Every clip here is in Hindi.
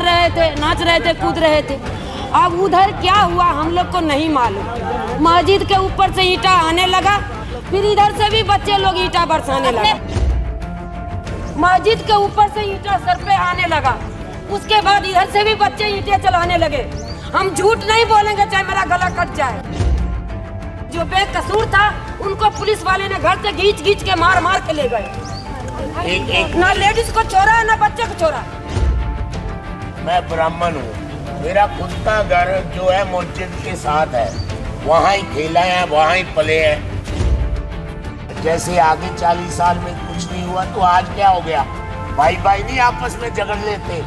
कर रहे थे नाच रहे थे कूद रहे थे। अब उधर क्या हुआ हम लोग को नहीं मालूम। मस्जिद के ऊपर से ईटा आने लगा फिर इधर से भी बच्चे लोग ईटा बरसाने लगा। मस्जिद के ऊपर से ईटा सर पे आने लगा। उसके बाद इधर से भी बच्चे ईटे चलाने लगे। हम झूठ नहीं बोलेंगे चाहे मेरा गला कट जाए। जो बेकसूर था उनको पुलिस वाले ने घर से घींच घींच के मार मार के ले गए। ना लेडीज़ को छोड़ा ना बच्चे को छोड़ा मैं ब्राह्मण हूँ। मेरा खुद का घर जो है मस्जिद के साथ है। वहाँ ही खेला है, वहाँ ही पले है। जैसे आगे चालीस साल में कुछ नहीं हुआ तो आज क्या हो गया? भाई भाई नहीं आपस में झगड़ लेते।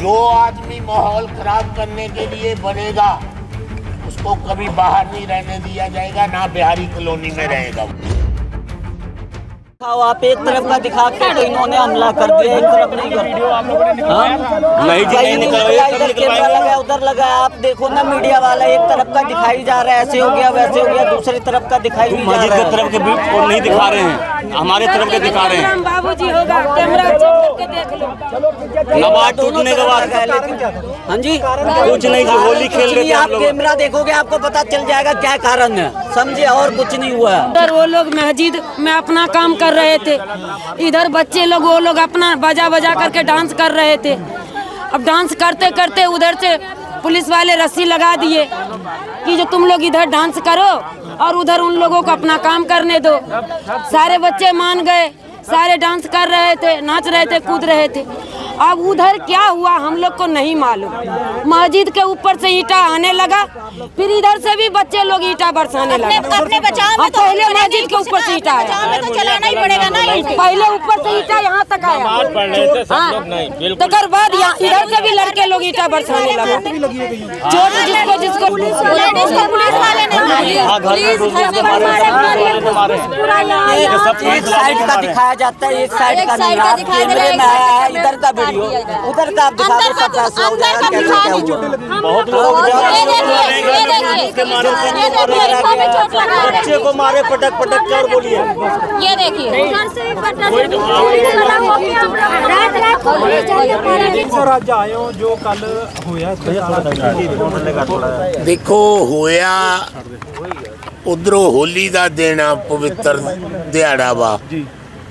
जो आदमी माहौल खराब करने के लिए बनेगा, उसको कभी बाहर नहीं रहने दिया जाएगा, ना बिहारी कॉलोनी में रहेगा। दिखाओ आप एक तरफ़ का दिखा के तो इन्होंने हमला कर दिया एक तरफ़ नहीं कर हाँ? नहीं जी, उधर लगा आप देखो ना मीडिया वाला एक तरफ़ का दिखाई जा रहा है ऐसे हो गया वैसे हो गया दूसरी तरफ़ का दिखाई जा रहा है। तरफ़ के नहीं दिखा रहे हैं। हमारे तरफ़ के दिखा रहे हैं। बाबू जी होगा कैमरा देख लो। नमाज़ टूटने के बाद। है, जी कुछ नहीं जी होली खेल रहे आप कैमरा देखोगे आपको पता चल जाएगा क्या कारण है। समझे और कुछ नहीं हुआ। है उधर वो लोग मस्जिद में अपना काम कर रहे थे। इधर बच्चे लोग वो लोग अपना बजा बजा करके डांस कर रहे थे। अब डांस करते करते उधर से पुलिस वाले रस्सी लगा दिए कि जो तुम लोग इधर डांस करो। और उधर उन लोगों को अपना काम करने दो। सारे बच्चे मान गए, सारे डांस कर रहे थे, नाच रहे थे, कूद रहे थे। अब उधर क्या हुआ हम लोग को नहीं मालूम। मस्जिद के ऊपर से ईटा आने लगा फिर इधर से भी बच्चे लोग ईटा बरसाने लगे। अपने बचाव हाँ, तो पहले मस्जिद के ऊपर से ईटा आया। तो चलाना ही पड़ेगा ना पहले ऊपर से ईटा यहाँ तक आया। हाँ। तकर बाद इधर से भी लड़के लोग ईटा बरसाने लगे। जो जिसको जिसको पुलिस वाले हाँ सब एक साइड का दिखाया जाता है एक साइड का दिखाया है, है। इधर का में वीडियो काट दिया जा रहा है। उधर का आप दिखा दो अंदर का पचास हो अंदर जाएगा का कैसे दिखा क्या दीजिए। हुआ बहुत लोग ये देखिए ये देखिए उसके मारे से ये देखिए इसको भी चोट लगा है, बच्चे को मारे पटक पटक के और बोलिए ये देखिए उधर से भी पटना से पुलिस वाला हो गया रात रात को पुलिस जाके मारा जी ਸਰ ਅੱਜ ਆਏ ਹੋ ਜੋ ਕੱਲ ਹੋਇਆ ਇੱਥੇ ਦੇਖੋ ਹੋਇਆ ਉਧਰੋਂ ਹੋਲੀ ਦਾ ਦਿਨ ਆ ਪਵਿੱਤਰ ਦਿਹਾੜਾ ਵਾ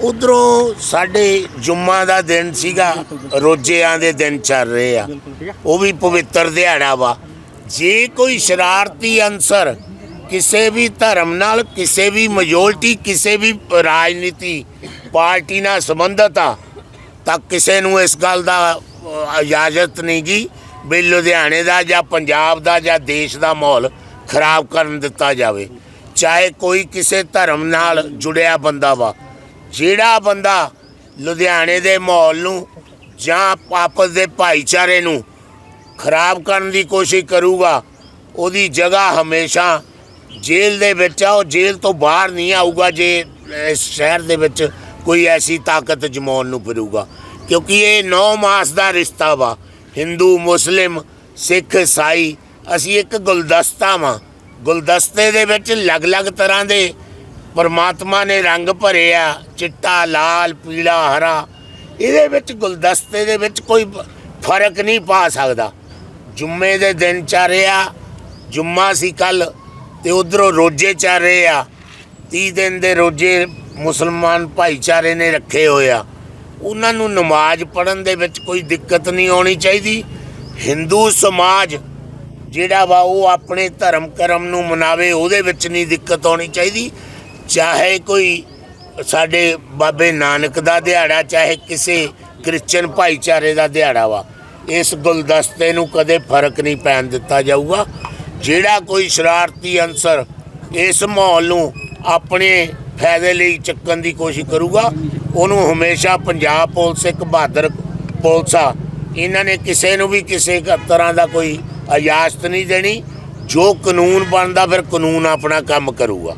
ਉਧਰੋਂ ਸਾਡੇ ਜੁਮਾ ਦਾ ਦਿਨ ਸੀਗਾ ਰੋਜ਼ਿਆਂ ਦੇ ਦਿਨ ਚੱਲ ਰਹੇ ਆ। ਉਹ ਵੀ ਪਵਿੱਤਰ ਦਿਹਾੜਾ ਵਾ। ਜੇ ਕੋਈ ਸ਼ਰਾਰਤੀ ਅੰਸਰ ਕਿਸੇ ਵੀ ਧਰਮ ਨਾਲ ਕਿਸੇ ਵੀ ਮੈਜੋਰਟੀ ਕਿਸੇ ਵੀ ਰਾਜਨੀਤੀ ਪਾਰਟੀ ਨਾਲ ਸੰਬੰਧਤ ਆ ਤਾਂ ਕਿਸੇ ਨੂੰ ਇਸ ਗੱਲ ਦਾ ਇਜਾਜ਼ਤ ਨਹੀਂ ਗੀ ਵੀ ਲੁਧਿਆਣੇ ਦਾ ਜਾਂ ਪੰਜਾਬ ਦਾ ਜਾਂ ਦੇਸ਼ ਦਾ ਮਾਹੌਲ ਖਰਾਬ ਕਰਨ ਦਿੱਤਾ ਜਾਵੇ। ਚਾਹੇ ਕੋਈ ਕਿਸੇ ਧਰਮ ਨਾਲ ਜੁੜਿਆ ਬੰਦਾ ਵਾ ਜਿਹੜਾ ਬੰਦਾ ਲੁਧਿਆਣੇ ਦੇ ਮਾਹੌਲ ਨੂੰ ਜਾਂ ਆਪਸ ਦੇ ਭਾਈਚਾਰੇ ਨੂੰ ਖਰਾਬ ਕਰਨ ਦੀ ਕੋਸ਼ਿਸ਼ ਕਰੂਗਾ, ਉਹਦੀ ਜਗ੍ਹਾ ਹਮੇਸ਼ਾ ਜੇਲ੍ਹ ਦੇ ਵਿੱਚ ਆ, ਉਹ ਜੇਲ੍ਹ ਤੋਂ ਬਾਹਰ ਨਹੀਂ ਆਊਗਾ ਜੇ ਇਸ ਸ਼ਹਿਰ ਦੇ ਵਿੱਚ ਕੋਈ ਐਸੀ ਤਾਕਤ ਜਮਾਉਣ ਨੂੰ ਫਿਰੂਗਾ। ਕਿਉਂਕਿ ਇਹ ਨੌ ਮਾਸ ਦਾ ਰਿਸ਼ਤਾ ਵਾ, ਹਿੰਦੂ, ਮੁਸਲਿਮ, ਸਿੱਖ ਈਸਾਈ ਅਸੀਂ ਇੱਕ ਗੁਲਦਸਤਾ ਵਾਂ। ਗੁਲਦਸਤੇ ਦੇ ਵਿੱਚ ਅਲੱਗ-ਅਲੱਗ ਤਰ੍ਹਾਂ ਦੇ ਪਰਮਾਤਮਾ ਨੇ ਰੰਗ ਭਰੇ ਆ ਚਿੱਟਾ, ਲਾਲ, ਪੀਲਾ, ਹਰਾ। ਇਹਦੇ ਵਿੱਚ ਗੁਲਦਸਤੇ ਦੇ ਵਿੱਚ ਕੋਈ ਫ਼ਰਕ ਨਹੀਂ ਪਾ ਸਕਦਾ। ਜੁਮੇ ਦੇ ਦਿਨ ਚੱਲ ਰਿਹਾ, ਜੁਮਾ ਸੀ ਕੱਲ ਤੇ ਉਧਰੋਂ ਰੋਜੇ ਚੱਲ ਰਹੇ ਆ। 30 ਦਿਨ ਦੇ ਰੋਜੇ ਮੁਸਲਮਾਨ ਭਾਈਚਾਰੇ ਨੇ ਰੱਖੇ ਹੋਏ ਆ। ਉਹਨਾਂ ਨੂੰ ਨਮਾਜ਼ ਪੜਨ ਦੇ ਵਿੱਚ ਕੋਈ ਦਿੱਕਤ ਨਹੀਂ ਆਉਣੀ ਚਾਹੀਦੀ। ਹਿੰਦੂ ਸਮਾਜ, ਜਿਹੜਾ ਵਾ ਉਹ ਆਪਣੇ ਧਰਮ ਕਰਮ ਨੂੰ ਮਨਾਵੇ, ਉਹਦੇ ਵਿੱਚ ਨਹੀਂ ਦਿੱਕਤ ਆਉਣੀ ਚਾਹੀਦੀ। ਚਾਹੇ ਕੋਈ ਸਾਡੇ ਬਾਬੇ ਨਾਨਕ ਦਾ ਦਿਹਾੜਾ, ਚਾਹੇ ਕਿਸੇ ਕ੍ਰਿਸਚਨ ਭਾਈਚਾਰੇ ਦਾ ਦਿਹਾੜਾ ਵਾ, ਇਸ ਗੁਲਦਸਤੇ ਨੂੰ ਕਦੇ ਫ਼ਰਕ ਨਹੀਂ ਪੈਣ ਦਿੱਤਾ ਜਾਊਗਾ। ਜਿਹੜਾ ਕੋਈ ਸ਼ਰਾਰਤੀ ਅੰਸਰ ਇਸ ਮਾਹੌਲ ਨੂੰ ਆਪਣੇ ਫਾਇਦੇ ਲਈ ਚੱਕਣ ਦੀ ਕੋਸ਼ਿਸ਼ ਕਰੂਗਾ, ਉਹਨੂੰ ਹਮੇਸ਼ਾ ਪੰਜਾਬ ਪੁਲਿਸ, ਇੱਕ ਬਹਾਦਰ ਪੁਲਿਸ ਆ। ਇਹਨਾਂ ਨੇ ਕਿਸੇ ਨੂੰ ਵੀ ਕਿਸੇ ਤਰ੍ਹਾਂ ਦਾ ਕੋਈ ਇਜਾਜ਼ਤ ਨਹੀਂ ਦੇਣੀ। ਜੋ ਕਾਨੂੰਨ ਬਣਦਾ, ਫਿਰ ਕਾਨੂੰਨ ਆਪਣਾ ਕੰਮ ਕਰੂਗਾ।